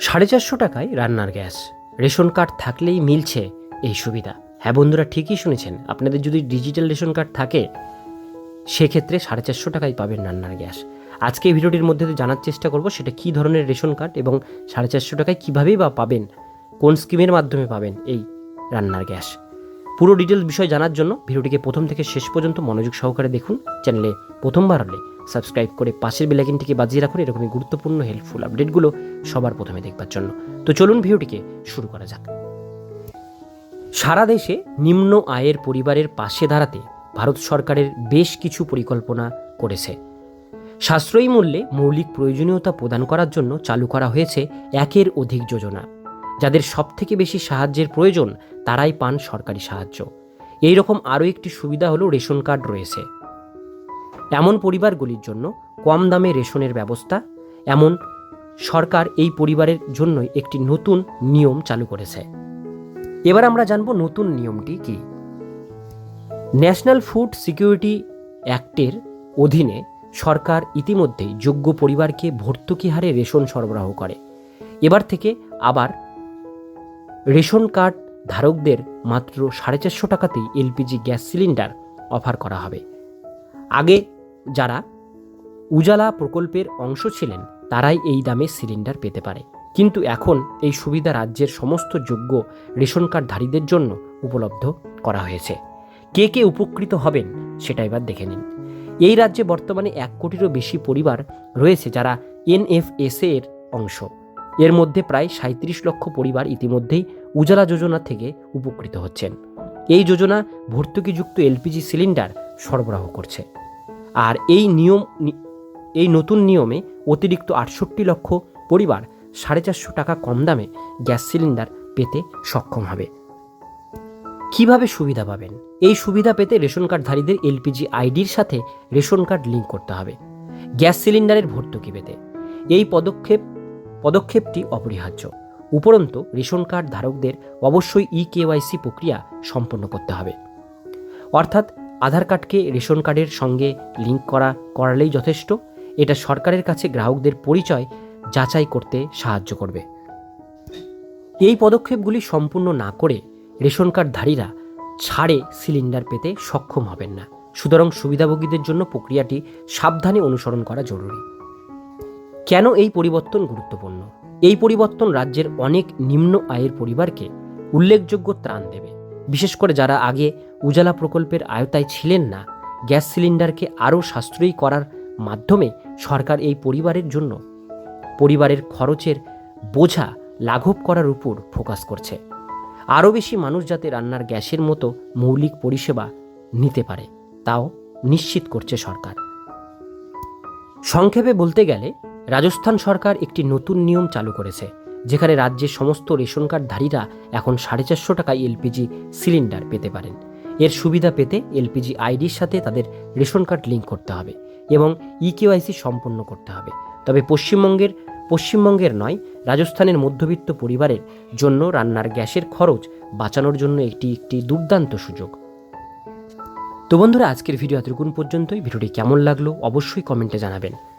সাড়ে চারশো টাকায় রান্নার গ্যাস। রেশন কার্ড থাকলেই মিলছে এই সুবিধা। হ্যাঁ বন্ধুরা, ঠিকই শুনেছেন। আপনাদের যদি ডিজিটাল রেশন কার্ড থাকে, সেক্ষেত্রে সাড়ে চারশো টাকায় পাবেন রান্নার গ্যাস। আজকে এই ভিডিওটির মধ্যে জানার চেষ্টা করব সেটা কী ধরনের রেশন কার্ড এবং সাড়ে চারশো টাকায় কীভাবেই বা পাবেন, কোন স্কিমের মাধ্যমে পাবেন এই রান্নার গ্যাস। পুরো ডিটেলস বিষয় জানার জন্য ভিডিওটিকে প্রথম থেকে শেষ পর্যন্ত মনোযোগ সহকারে দেখুন। চ্যানেলে প্রথমবার হলে সাবস্ক্রাইব করে পাশের বেলাইকিনটিকে বাজিয়ে রাখুন, এরকমই গুরুত্বপূর্ণ হেল্পফুল আপডেটগুলো সবার প্রথমে দেখবার জন্য। তো চলুন ভিডিওটিকে শুরু করা যাক। সারা দেশে নিম্ন আয়ের পরিবারের পাশে দাঁড়াতে ভারত সরকারের বেশ কিছু পরিকল্পনা করেছে। সাশ্রয়ী মূল্যে মৌলিক প্রয়োজনীয়তা প্রদান করার জন্য চালু করা হয়েছে একের অধিক যোজনা। যাদের সবথেকে বেশি সাহায্যের প্রয়োজন, তারাই পান সরকারি সাহায্য। এই রকম আরও একটি সুবিধা হলো রেশন কার্ড রয়েছে। এমন পরিবারগুলির জন্য কম দামে রেশনের ব্যবস্থা, এমন সরকার এই পরিবারের জন্যই একটি নতুন নিয়ম চালু করেছে। এবার আমরা জানব নতুন নিয়মটি কি। ন্যাশনাল ফুড সিকিউরিটি অ্যাক্টের অধীনে সরকার ইতিমধ্যেই যোগ্য পরিবারকে ভর্তুকি হারে রেশন সরবরাহ করে। এবার থেকে আবার রেশন কার্ড ধারকদের মাত্র সাড়ে চারশো টাকাতেই এলপিজি গ্যাস সিলিন্ডার অফার করা হবে। আগে যারা উজালা প্রকল্পের অংশ ছিলেন, তারাই এই দামে সিলিন্ডার পেতে পারে। কিন্তু এখন এই সুবিধা রাজ্যের সমস্ত যোগ্য রেশন কার্ডধারীদের জন্য উপলব্ধ করা হয়েছে। কে কে উপকৃত হবেন সেটা এবার দেখে নিন। এই রাজ্যে বর্তমানে এক কোটিরও বেশি পরিবার রয়েছে যারা এনএফএসএ এর অংশ। এর মধ্যে প্রায় সাঁত্রিশ লক্ষ পরিবার ইতিমধ্যেই উজালা যোজনা থেকে উপকৃত হচ্ছেন। এই যোজনা ভর্তুকিযুক্ত এলপিজি সিলিন্ডার সরবরাহ করছে। আর এই নিয়ম এই নতুন নিয়মে অতিরিক্ত আটষট্টি লক্ষ পরিবার সাড়ে চারশো টাকা কম দামে গ্যাস সিলিন্ডার পেতে সক্ষম হবে। কীভাবে সুবিধা পাবেন? এই সুবিধা পেতে রেশন কার্ডধারীদের এলপিজি আইডির সাথে রেশন কার্ড লিঙ্ক করতে হবে। গ্যাস সিলিন্ডারের ভর্তুকি পেতে। এই পদক্ষেপ, পদক্ষেপটি অপরিহার্য। উপরন্তু, রেশন কার্ড ধারকদের অবশ্যই ই কেওয়াইসি প্রক্রিয়া সম্পন্ন করতে হবে। অর্থাৎ আধার কার্ডকে রেশন কার্ডের সঙ্গে লিঙ্ক করা করালেই যথেষ্ট। এটা সরকারের কাছে গ্রাহকদের পরিচয় যাচাই করতে সাহায্য করবে। এই পদক্ষেপগুলি সম্পূর্ণ না করে রেশন কার্ডধারীরা ছাড়ে সিলিন্ডার পেতে সক্ষম হবেন না। সুতরাং সুবিধাভোগীদের জন্য প্রক্রিয়াটি সাবধানে অনুসরণ করা জরুরি। কেন এই পরিবর্তন গুরুত্বপূর্ণ? এই পরিবর্তন রাজ্যের অনেক নিম্ন আয়ের পরিবারকে উল্লেখযোগ্য ত্রাণ দেবে। বিশেষ করে যারা আগে উজালা প্রকল্পের আয়তায় ছিলেন না, গ্যাস সিলিন্ডারকে আরও সাশ্রয়ী করার মাধ্যমে সরকার এই পরিবারের জন্য পরিবারের খরচের বোঝা লাঘব করার উপর ফোকাস করছে। আরও বেশি মানুষ যাতে রান্নার গ্যাসের মতো মৌলিক পরিষেবা নিতে পারে, তাও নিশ্চিত করছে সরকার। সংক্ষেপে বলতে গেলে, রাজস্থান সরকার একটি নতুন নিয়ম চালু করেছে। যেখানে রাজ্যের সমস্ত রেশন কার্ডধারীরা এখন সাড়ে চারশো টাকায় এলপিজি সিলিন্ডার পেতে পারেন। এর সুবিধা পেতে এলপিজি আইডির সাথে তাদের রেশন কার্ড লিঙ্ক করতে হবে এবং ইকেওয়াইসি সম্পন্ন করতে হবে। তবে পশ্চিমবঙ্গের পশ্চিমবঙ্গের নয়, রাজস্থানের মধ্যবিত্ত পরিবারের জন্য রান্নার গ্যাসের খরচ বাঁচানোর জন্য একটি একটি দুর্দান্ত সুযোগ। তো বন্ধুরা, আজকের ভিডিও এতটুকুন পর্যন্তই। ভিডিওটি কেমন লাগল অবশ্যই কমেন্টে জানাবেন।